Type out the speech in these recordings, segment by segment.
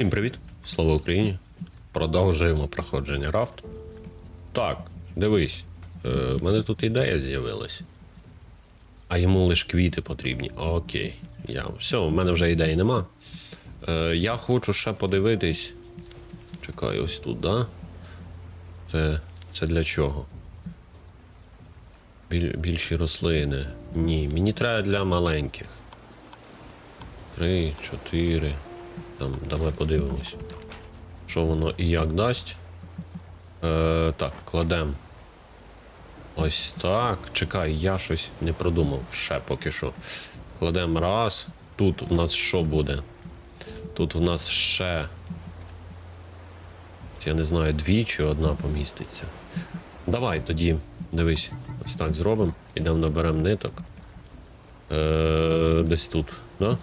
Всім привіт! Слава Україні! Продовжуємо проходження рафт. Так, дивись, е, в мене тут ідея з'явилась. А йому лише квіти потрібні. Окей. Я... Все, в мене вже ідеї нема. Е, я хочу ще подивитись. Чекай, ось тут, да? Це, це для чого? Біль, більші рослини. Ні, мені треба для маленьких. Три, чотири. Там, давай подивимось. Що воно і як дасть. Е, так, кладемо. Ось так. Чекай, я щось не продумав ще поки що. Кладемо раз. Тут у нас що буде? Тут у нас ще. Я не знаю, дві чи одна поміститься. Давай тоді, дивись, ось так зробимо. Ідемо наберемо ниток. Е, десь тут, да?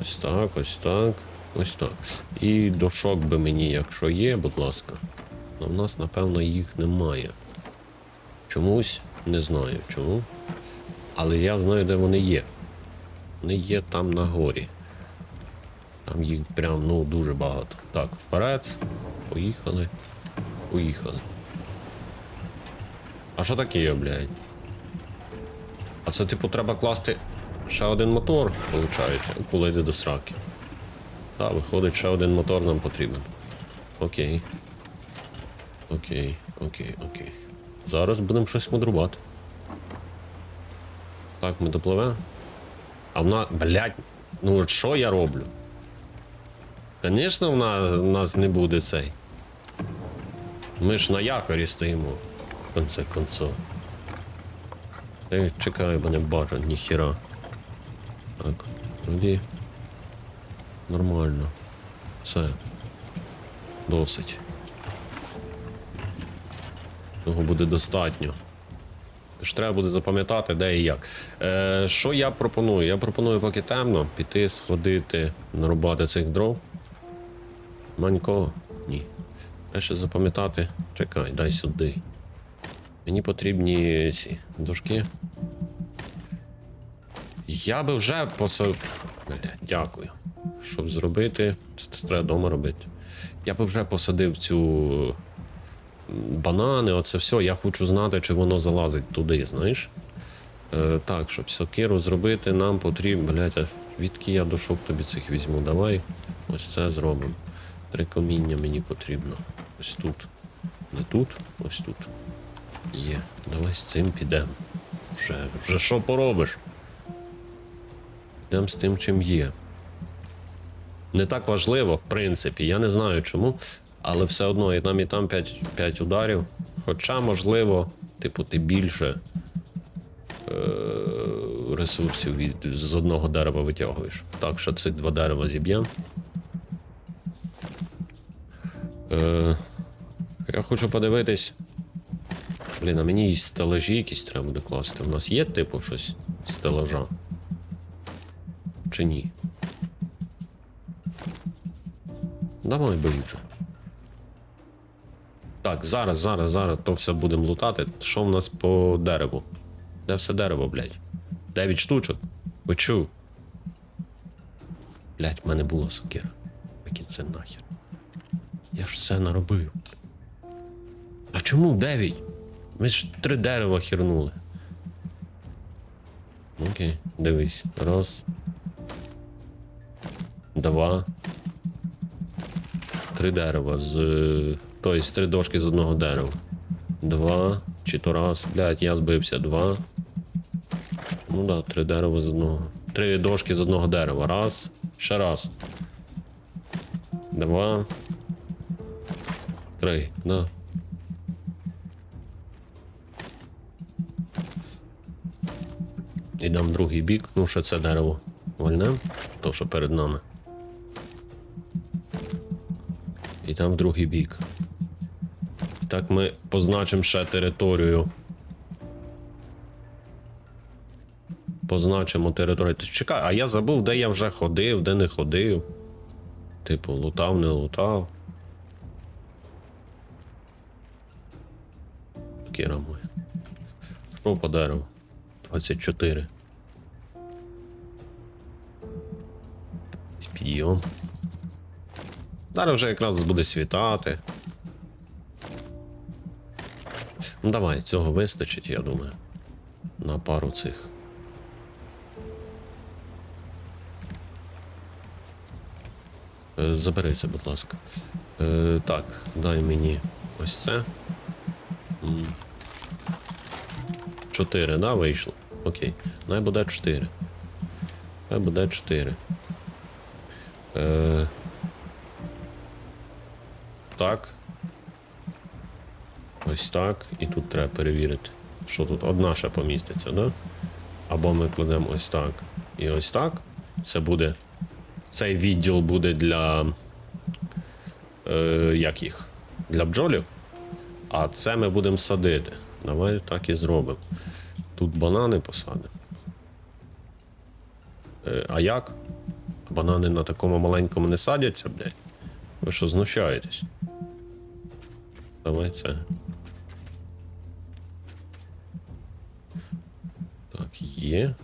Ось так, ось так, ось так. І дошок би мені, якщо є, будь ласка. Але в нас, напевно, їх немає. Чомусь не знаю чому. Але я знаю, де вони є. Вони є там на горі. Там їх прям ну дуже багато. Так, вперед. Поїхали. Поїхали. А що таке, блядь? А це, типу, треба класти ще один мотор, виходить, коли йде до сраки. Так, виходить, ще один мотор нам потрібен. Окей. Окей, окей, окей. Зараз будемо щось мудрувати. Так, ми допливемо. А вона, блядь, ну от що я роблю? Звісно, вона в нас не буде цей. Ми ж на якорі стоїмо. В конце концов. Чекаю, бо не бачу, ніхіра. Так, тоді. Нормально. Все. Досить. Того буде достатньо. Тож треба буде запам'ятати, де і як. Е, що я пропоную? Я пропоную, поки темно, піти сходити, нарубати цих дров. Манько? Ні. Треба ще запам'ятати. Чекай, дай сюди. Мені потрібні ці дошки. Я би вже посад... Бля, дякую. Щоб зробити, це, треба вдома робити. Я би вже посадив цю банани, оце все. Я хочу знати, чи воно залазить туди, знаєш. Е, так, щоб сокиру зробити, нам потрібно. Блять, а я дошок тобі цих візьму? Давай. Ось це зробимо. Три каміння мені потрібно. Ось тут. Не тут, ось тут. Є. Давай з цим підемо. Вже, вже що поробиш? Йдемо з тим, чим є. Не так важливо, в принципі, я не знаю чому, але все одно і там, і там 5, 5 ударів. Хоча, можливо, типу, ти більше е- ресурсів від, з одного дерева витягуєш. Так що цих два дерева зіб'ємо. Е- я хочу подивитись. Блін, а мені і стелажі якісь треба буде класти. У нас є, типу, щось стелажа? Чи ні? Давай бий вже. Так, зараз, зараз, зараз то все будемо лутати. Що в нас по дереву? Де все дерево, блядь? Дев'ять штучок? Ви чув? Блядь, в мене була сокира. Викинь це нахер. Я ж все наробив. А чому дев'ять? Ми ж три дерева хернули. Окей, дивись. Раз. Два. Три дерева з. Тобто три дошки з одного дерева. Два. Чи то раз. Блять, я збився. Два. Ну да, три дерева з одного. Три дошки з одного дерева. Раз. Ще раз. Два. Три. Да. Ідемо в другий бік. Ну, що це дерево. Вольнем. То, що перед нами. І там в другий бік. Так ми позначимо ще територію. Позначимо територію. Чекай, а я забув, де я вже ходив, де не ходив. Типу, лутав, не лутав. Кіра моя. Що по дереву? 24. Підйом. Зараз вже якраз буде світати. Ну давай, цього вистачить, я думаю. На пару цих. Е, Забери це, будь ласка. Е, так, дай мені ось це. Чотири, да, вийшло? Окей. Най буде чотири. Хай буде чотири. Е, так. Ось так. І тут треба перевірити. Що тут одна ще поміститься, да? Або ми кладемо ось так і ось так. Це буде. Цей відділ буде для. Е, як їх? Для бджолів. А це ми будемо садити. Давай так і зробимо. Тут банани посадимо. Е, а як? Банани на такому маленькому не садяться, блядь? Ви що знущаєтесь? Давай це. Так, є.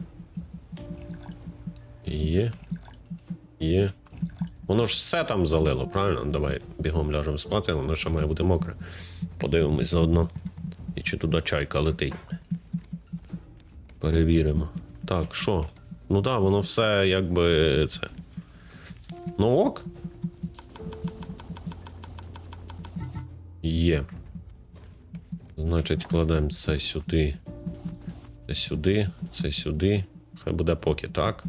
Є. Є. Воно ж все там залило, правильно? Давай бігом ляжемо спати, воно ще має бути мокре. Подивимось заодно. І чи туди чайка летить. Перевіримо. Так, що? Ну так, да, воно все якби це. Ну ок. Є. Значить, кладемо це сюди. Це сюди, це сюди. Хай буде поки так.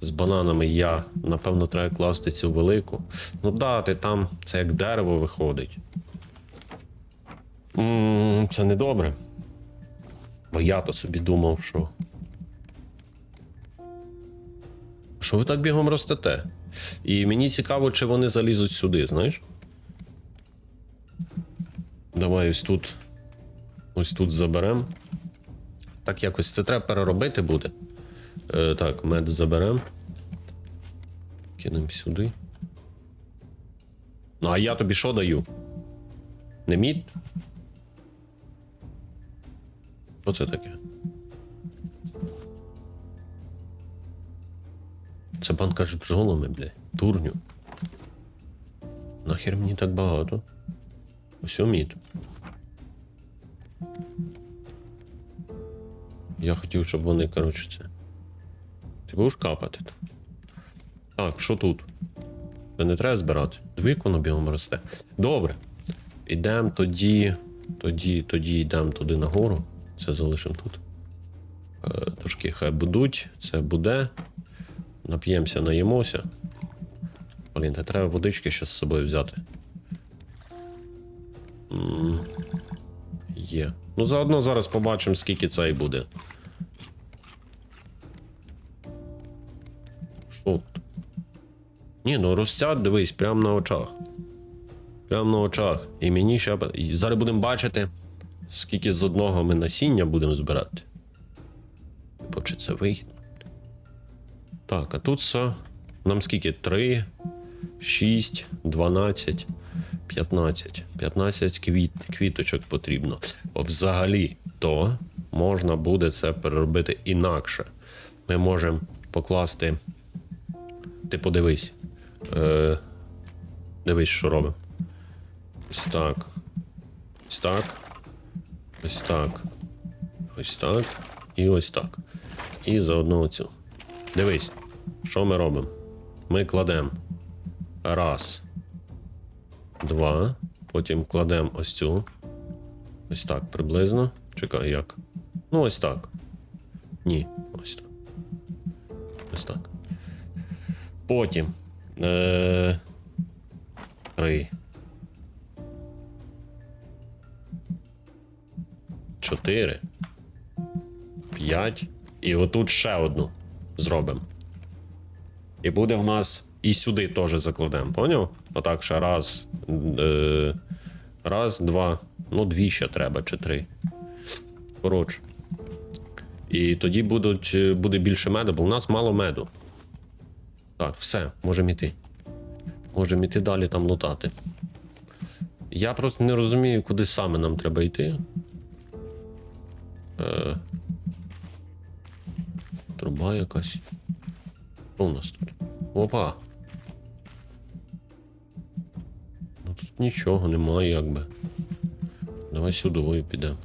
З бананами я, напевно, треба класти цю велику. Ну да, ти там це як дерево виходить. м це не добре. Бо я то собі думав, що. Що ви так бігом ростете? І мені цікаво, чи вони залізуть сюди, знаєш? Давай ось тут. Ось тут заберемо. Так, якось це треба переробити буде. Е, так, мед заберемо. Кинемо сюди. Ну, а я тобі що даю? Не мід? Що це таке? Це банка з бджолами, бля. Турню. Нахер мені так багато. Ось мід. Я хотів, щоб вони, коротше, це. Ти будеш капати. Так, що тут? Це не треба збирати. Дві воно білому росте. Добре. Ідемо тоді. Тоді, тоді йдемо туди нагору. Це залишимо тут. Е, трошки хай будуть, це буде. Нап'ємося, наїмося. Блін, та треба водички ще з собою взяти. Є. Ну, заодно зараз побачимо, скільки цей буде. Що? Ні, ну ростять, дивись, прямо на очах. Прямо на очах. І мені ще. і Зараз будемо бачити, скільки з одного ми насіння будемо збирати. Бо чи це вигідно? Так, а тут все. Нам скільки? 3, 6, 12, 15. 15 квіт, квіточок потрібно. Взагалі то можна буде це переробити інакше. Ми можемо покласти. Ти подивись. Е, дивись, що робимо. Ось так. Ось так. Ось так. Ось так. І ось так. І заодно оцю. Дивись, що ми робимо? Ми кладемо раз, два. Потім кладемо ось цю. Ось так приблизно. Чекай, як? Ну, ось так. Ні, ось так. Ось так. Потім. Е- три. Чотири. П'ять. І отут ще одну зробимо. І буде в нас і сюди теж закладемо, поняв? Отак ще раз. Е, раз, два. Ну, дві ще треба, чи три. Коротше. І тоді будуть, е, буде більше меду, бо у нас мало меду. Так, все, можемо йти. Можемо йти далі там лутати. Я просто не розумію, куди саме нам треба йти. Е, труба якась. Що у нас тут? Опа. Нічого немає, якби. Давай сюди підемо.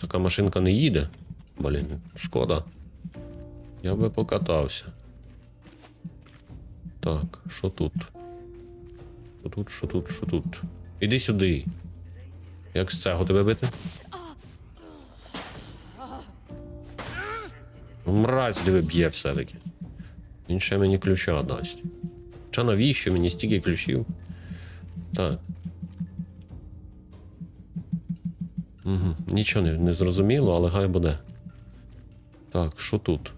Така машинка не їде. Блін, шкода. Я би покатався. Так, що тут? Що тут, що тут, що тут? Іди сюди. Як з цього тебе бити? Мразь диви б'є все-таки. Він ще мені ключа дасть. Чи навіщо мені стільки ключів? Так. Угу. Нічого не, не зрозуміло, але хай буде. Так, що тут?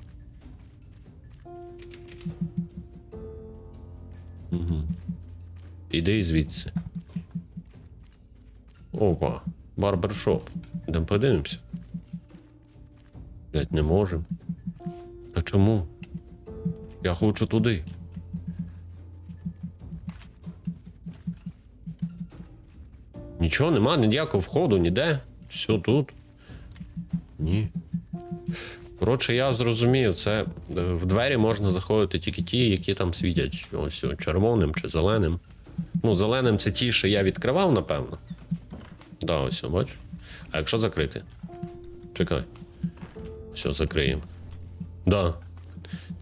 Угу. Іди звідси. Опа, барбершоп. Йдемо подивимося. Блять, не можем. Та чому? Я хочу туди. Нічого нема, ніякого входу, ніде. Все тут. Ні. Коротше, я зрозумів, це е, в двері можна заходити тільки ті, які там світять ось червоним чи зеленим. Ну, зеленим це ті, що я відкривав, напевно. Да, ось, бач. А якщо закрити? Чекай. Все, закриємо. Да.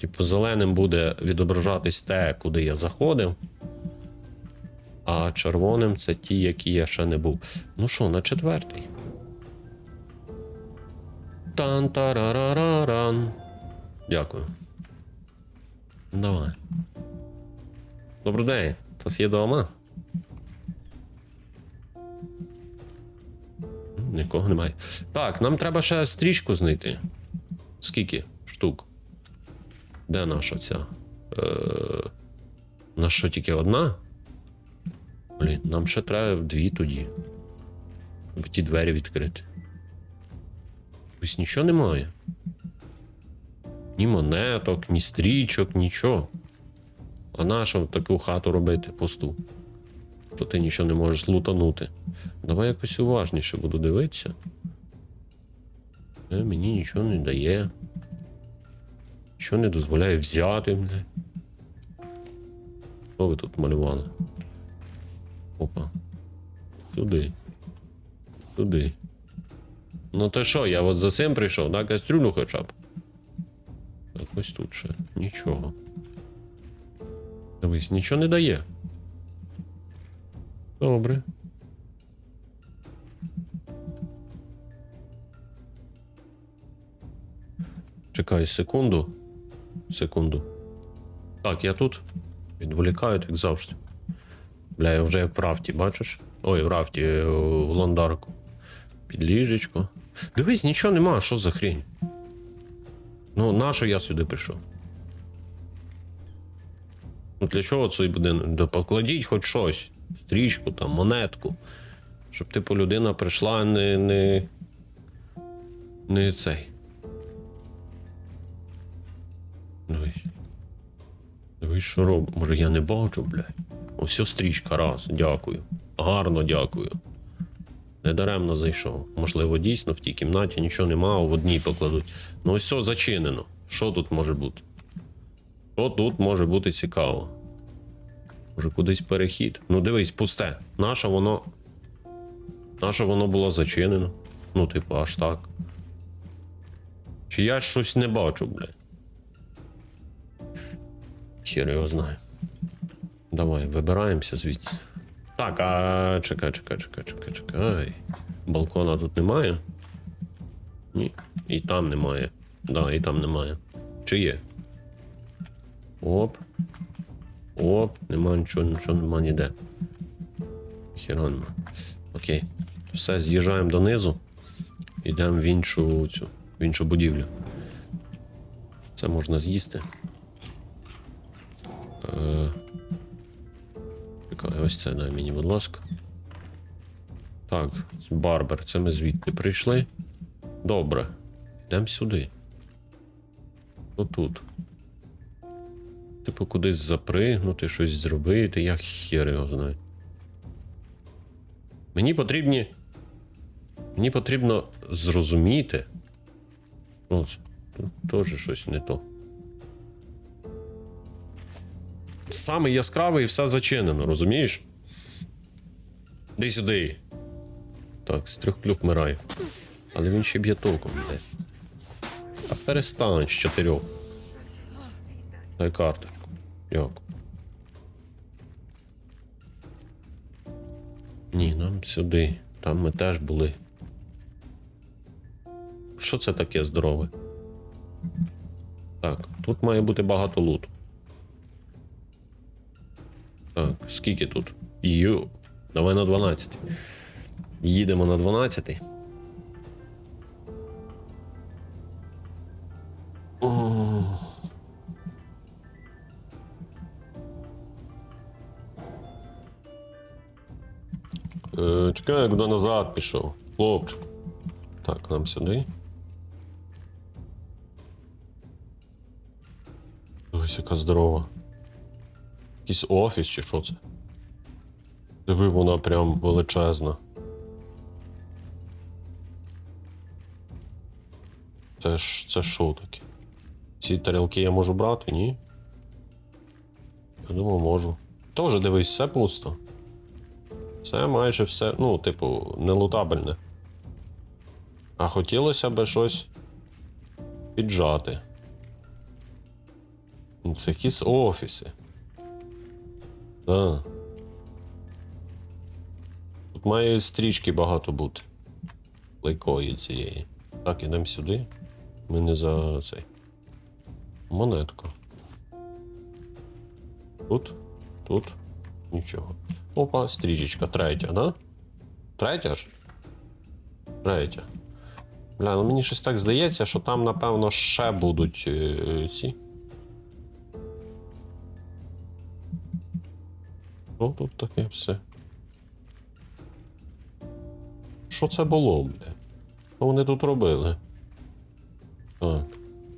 Типу, зеленим буде відображатись те, куди я заходив. А червоним це ті, які я ще не був. Ну що, на четвертий. тан тарарараран Дякую. Давай. Добрий день. Хтось є вдома? Нікого немає. Так, нам треба ще стрічку знайти. Скільки штук? Де наша ця? Е... У нас що тільки одна? Блін, нам ще треба дві тоді. Щоб ті двері відкрити. Ось нічого немає. Ні монеток, ні стрічок, нічого. А нащо таку хату робити пусту? Що ти нічого не можеш лутанути. Давай якось уважніше буду дивитися. Е, мені нічого не дає. Що не дозволяє взяти, бля. Що ви тут малювали? Опа. Туди. Туди. Ну то що, я от за цим прийшов, на кастрюлю хоча б. Так ось тут ще. Нічого. Дивись, нічого не дає. Добре. Чекай секунду. Секунду. Так, я тут. Відволікають, як завжди. Бля, я вже в рафті, бачиш? Ой, в рафті, е, в ландарку. Під ліжечко. Дивись, нічого нема, що за хрінь? Ну, нащо я сюди прийшов? Ну, для чого цей будинок? Да покладіть хоч щось. Стрічку там, монетку. Щоб, типу, людина прийшла не. не. не цей. Дивись. Дивись, що робить. Може я не бачу, блядь. Ось стрічка раз, дякую. Гарно дякую. Недаремно зайшов. Можливо, дійсно в тій кімнаті нічого нема, в одній покладуть. Ну ось все зачинено. Що тут може бути? Що тут може бути цікаво? Може кудись перехід? Ну дивись, пусте. Наше воно. Наше воно було зачинено. Ну, типу, аж так. Чи я щось не бачу, блядь? Хер його знає. Давай, вибираємося звідси. Так, а чекай, чекай, чекай, чекай, чекай. Балкона тут немає? Ні. І там немає. Да, і там немає. Чи є? Оп. Оп, нема нічого, нічого нема ніде. Хіра нема. Окей. Все, з'їжджаємо донизу. Йдемо в іншу цю, в іншу будівлю. Це можна з'їсти. Е, Чекай, ось це дай мені, будь ласка. Так, Барбер, це ми звідти прийшли. Добре. Йдемо сюди. Отут. Типу, кудись запригнути, щось зробити, я хер його знаю. Мені потрібні. Мені потрібно зрозуміти. Ось, тут теж щось не то. Саме яскравий і все зачинено, розумієш? Іди сюди. Так, з трьох клюк вмирає. Але він ще б'є толком, блядь. А перестань з чотирьох. Дай карточку. Як? Ні, нам сюди. Там ми теж були. Що це таке здорове? Так, тут має бути багато луту. Так, скільки тут? Ю. Давай на 12. Їдемо на 12. О. Е, чекай, я куди назад пішов. Хлопчик. Так, нам сюди. Ось яка здорова. Якийсь офіс чи що це? Диви, вона прям величезна. Це ж це що таке? Ці тарілки я можу брати, ні? Я думав, можу. Тоже дивись, все пусто. Це майже все, ну, типу, не лутабельне. А хотілося б щось піджати. Це якісь офіси. Так. Тут має стрічки багато бути. Лайкої цієї. Так, ідемо сюди. Ми не за цей. Монетка. Тут, тут, нічого. Опа, стрічечка, третя, да? Третя ж? Третя. Бля, ну мені щось так здається, що там, напевно, ще будуть е, ці. Ну, тут таке все. Що це було, бля? Що вони тут робили? Так,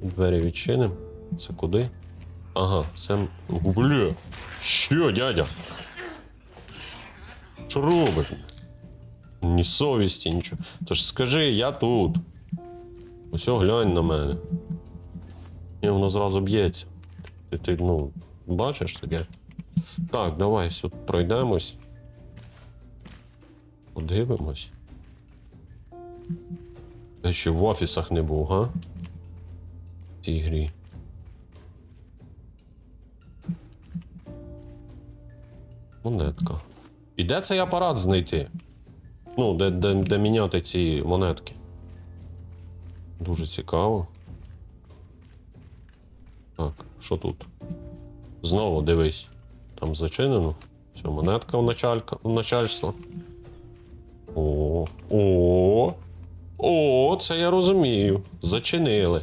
двері відчинимо. Це куди? Ага, це. Бля! Що, дядя? Що робиш? Ні совісті, нічого. Тож скажи, я тут. Ось глянь на мене. І воно зразу б'ється. Ти, ти ну, бачиш таке? Так, давай сюди пройдемось. Подивимось. Я ще в офісах не був, га? В цій грі. Монетка. І де цей апарат знайти? Ну, де, де, де міняти ці монетки? Дуже цікаво. Так, що тут? Знову дивись. Там зачинено. Все, монетка у, началька, у. О, о, о, це я розумію. Зачинили.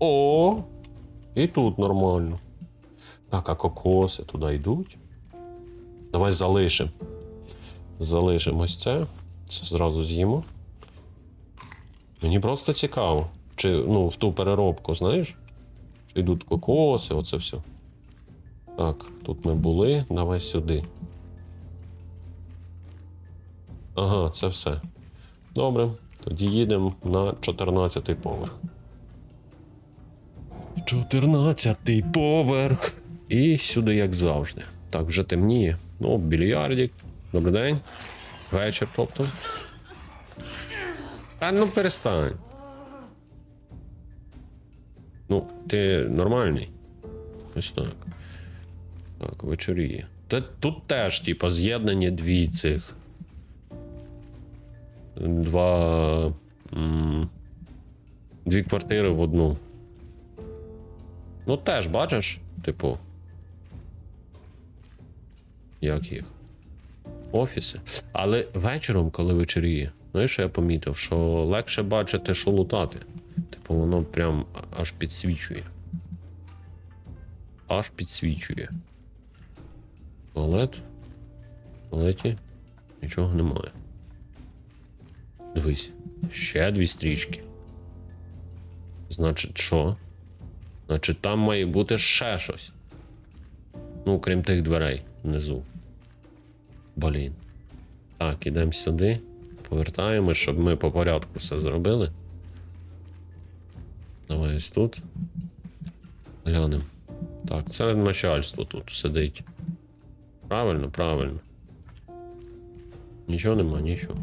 О, і тут нормально. Так, а кокоси туди йдуть. Давай залишимо. Залишимо ось це. Це зразу з'їмо. Мені просто цікаво. Чи ну, в ту переробку, знаєш? Йдуть кокоси, оце все. Так, тут ми були. Давай сюди. Ага, це все. Добре. Тоді їдемо на 14-й поверх. 14-й поверх. І сюди, як завжди. Так, вже темніє. Ну, більярдик. Добрий день. Вечір, тобто. А ну перестань. Ну, ти нормальний. Ось так. Так, вечоріє. Та тут теж, типа, з'єднані дві цих. Два. М- дві квартири в одну. Ну, теж, бачиш, типу. Як їх? Офіси. Але вечором, коли вечоріє, знаєш, що я помітив, що легше бачити, що лутати. Типу, воно прям аж підсвічує. Аж підсвічує. Туалет. В туалеті нічого немає. Дивись, ще дві стрічки. Значить, що? Значить, там має бути ще щось. Ну, крім тих дверей внизу. Блін. Так, ідемо сюди. Повертаємось, щоб ми по порядку все зробили. Давай ось тут. Глянемо. Так, це начальство тут сидить. Правильно, правильно. Нічого нема, нічого.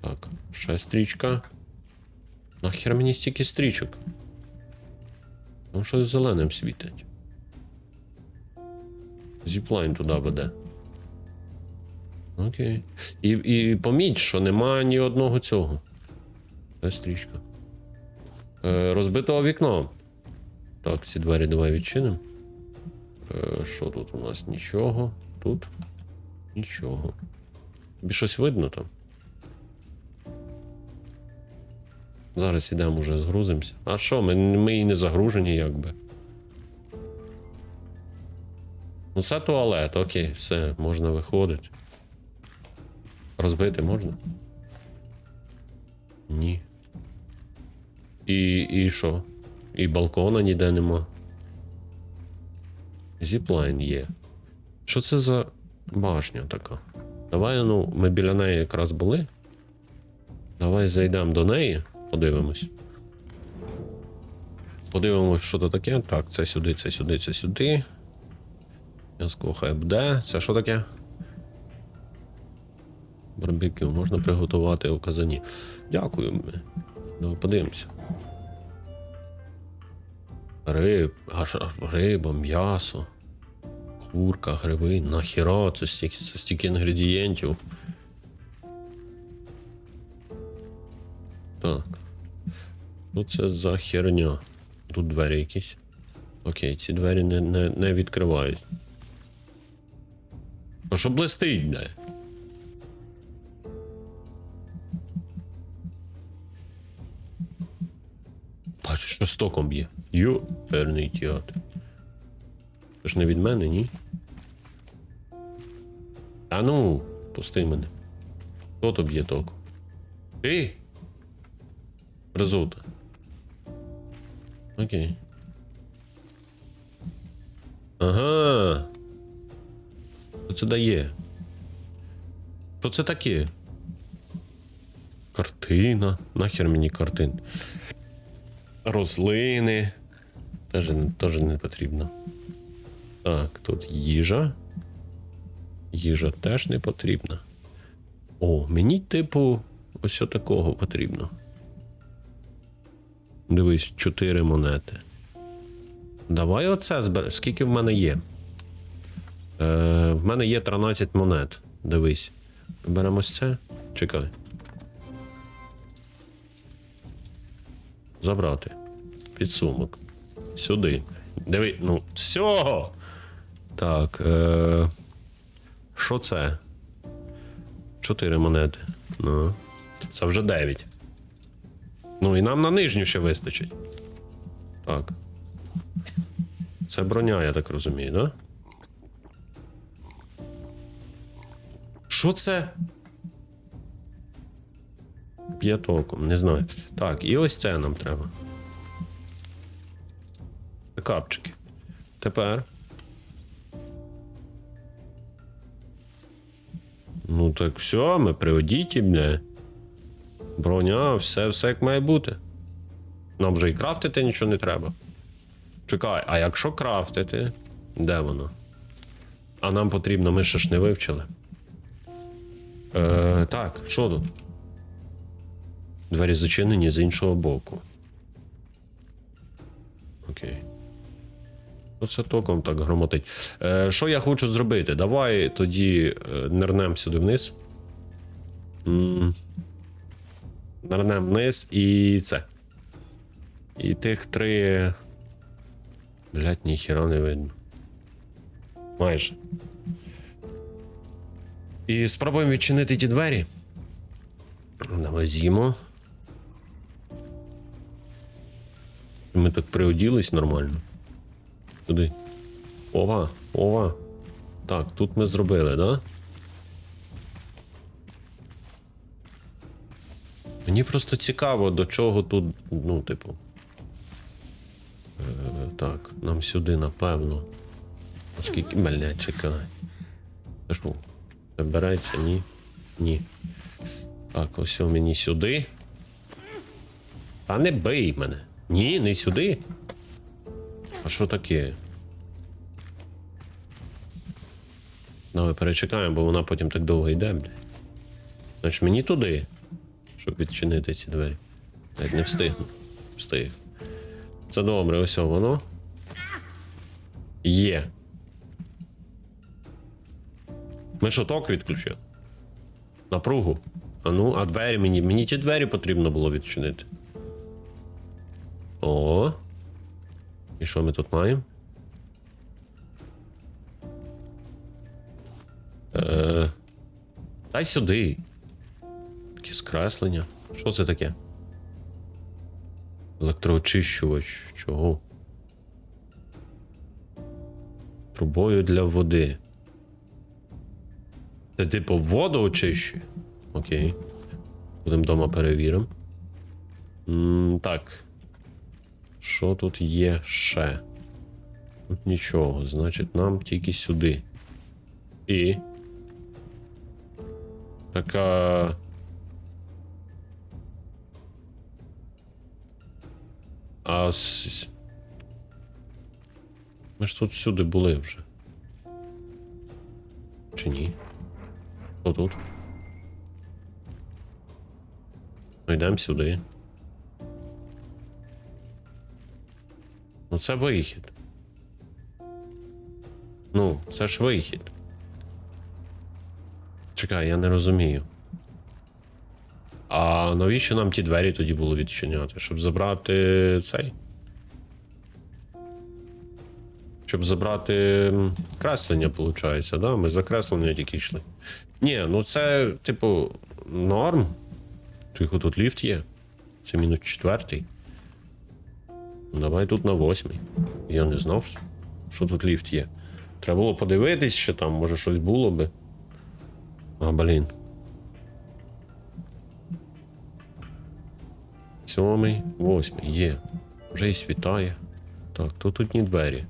Так, ще стрічка. Нахер мені стільки стрічок? Там щось зеленим світить. Зіплайн туди веде. Окей. І, і поміть, що нема ні одного цього. Це стрічка. Е, розбитого вікно. Так, ці двері давай відчинимо. Е, що тут у нас? Нічого. Тут нічого. Тобі щось видно там? Зараз ідемо вже згрузимося. А що, ми, ми і не загружені, якби. Ну, це туалет, окей, все, можна виходити. Розбити можна? Ні. І, і що? І балкона ніде нема. Зіплайн є. Що це за башня така? Давай, ну, ми біля неї якраз були. Давай зайдемо до неї, подивимось. Подивимось, що це таке. Так, це сюди, це сюди, це сюди. М'язко хай буде. Це що таке? Барбекю можна приготувати у казані. Дякую. Давай подивимося. Риб, аж риба, м'ясо, курка, гриби, нахіра, це стільки, це стільки інгредієнтів. Так. Ну це за херня. Тут двері якісь. Окей, ці двері не, не, не відкривають. А що блистить, де? Бачиш, що стоком б'є. Йо, перний театр. Це ж не від мене, ні? А ну, пусти мене. Хто то б'є током? Ти? Резута. Окей. Ага. Що це дає? Що це таке? Картина. Нахер мені картин. Рослини. Теж, теж не потрібно. Так, тут їжа. Їжа теж не потрібна. О, мені, типу, ось такого потрібно. Дивись, 4 монети. Давай оце зберемо. Скільки в мене є? Е, в мене є 13 монет. Дивись. Беремо це. Чекай. Забрати. Підсумок. Сюди. Диви, ну, всього. Так. Е, що це? Чотири монети. Ну. Це вже 9. Ну і нам на нижню ще вистачить. Так. Це броня, я так розумію, да? Що це? П'ятоком, не знаю. Так, і ось це нам треба. Капчики. Тепер. Ну так все, ми приведіть бля. Броня, все, все як має бути. Нам вже і крафтити нічого не треба. Чекай, а якщо крафтити, де воно? А нам потрібно, ми ще ж не вивчили. Е, так, що тут? Двері зачинені з іншого боку. Окей. Оце током так громотить. Е, що я хочу зробити? Давай тоді е, нирнем сюди вниз. М, Нирнем вниз і це. І тих три. Блять, ніхіра не видно. Майже. І спробуємо відчинити ті двері. Давай з'їмо. Ми так приоділись нормально. Туди. Ова, ова. Так, тут ми зробили, да? Мені просто цікаво, до чого тут, ну, типу. Е, так, нам сюди, напевно. Оскільки, чекай. Це що? Це береться, ні? Ні. Так, ось мені сюди. Та не бий мене. Ні, не сюди. А що таке? Давай перечекаємо, бо вона потім так довго йде, блядь. Значить мені туди, щоб відчинити ці двері. Навіть не встигну. Встиг. Це добре, ось воно. Є. Ми що ток відключили? Напругу. А ну, а двері мені. Мені ті двері потрібно було відчинити. О. І що ми тут маємо? Е, дай сюди. Таке скреслення. Що це таке? Електроочищувач. Чого? Трубою для води. Це типу воду очищує? Окей. Будемо вдома перевіримо. Так. Що тут є ще? Тут нічого. Значить, нам тільки сюди. І. Така. А с... Ми ж тут всюди були вже. Чи ні? Хто тут? Ну йдемо сюди. Ну це вихід. Ну, це ж вихід. Чекай, я не розумію. А навіщо нам ті двері тоді було відчиняти? Щоб забрати цей? Щоб забрати креслення, виходить, да? Ми за креслення тільки йшли. Ні, ну це, типу, норм. Тихо, тут ліфт є. Це мінус четвертий. Давай тут на восьмий. Я не знав, що, тут ліфт є. Треба було подивитись, що там, може щось було би. А, блін. Сьомий, восьмий, є. Вже і світає. Так, то тут одні двері.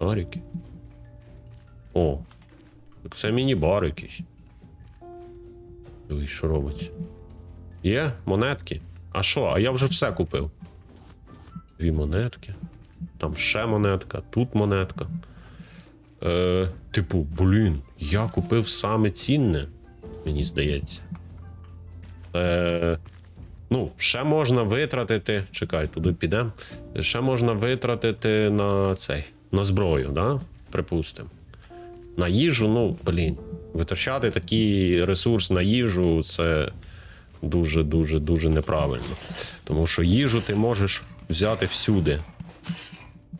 Барики. О, так це міні-бар якийсь. Дивись, що робить. Є монетки. А що? А я вже все купив. Дві монетки. Там ще монетка, тут монетка. Е, типу, блін, я купив саме цінне, мені здається. Е, ну, ще можна витратити. Чекай, туди підемо. Ще можна витратити на цей, на зброю, да? Припустимо. На їжу, ну, блін, витрачати такий ресурс на їжу це дуже, дуже, дуже неправильно. Тому що їжу ти можеш взяти всюди.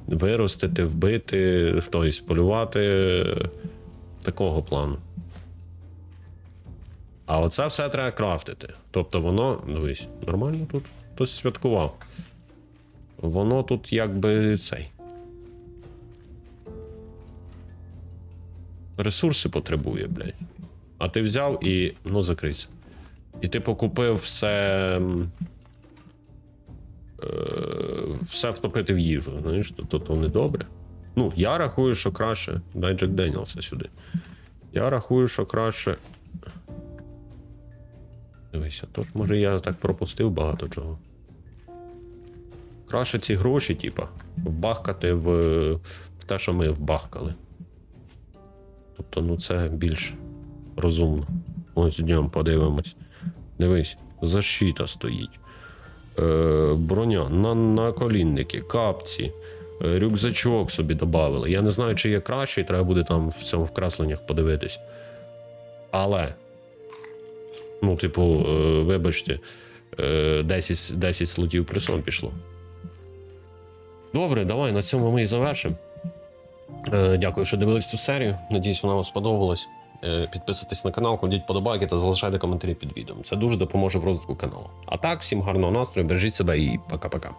Виростити, вбити, тобто полювати такого плану. А оце все треба крафтити. Тобто воно, дивись, нормально тут хтось святкував. Воно тут якби цей. Ресурси потребує, блядь. А ти взяв і. ну, закрийся. І ти покупив все. Е, все втопити в їжу. Знаєш, то, то, то не добре. Ну, я рахую, що краще. Дай Джек Денілса сюди. Я рахую, що краще. Дивися, тож може я так пропустив багато чого. Краще ці гроші, типа, вбахкати в, в те, що ми вбахкали. Тобто, ну це більш розумно. Ось йдемо, подивимось. Дивись, защита стоїть. Е, броня, на, наколінники, капці, е, рюкзачок собі додали. Я не знаю, чи є кращий, треба буде там в цьому вкрасленнях подивитись. Але. Ну, типу, е, вибачте, е, 10, 10 слотів плюсом пішло. Добре, давай на цьому ми і завершимо. Е, Дякую, що дивились цю серію. Надіюсь, вона вам сподобалась. Е, Підписуйтесь на канал, кладіть подобайки та залишайте коментарі під відео. Це дуже допоможе в розвитку каналу. А так, всім гарного настрою, бережіть себе і пока-пока.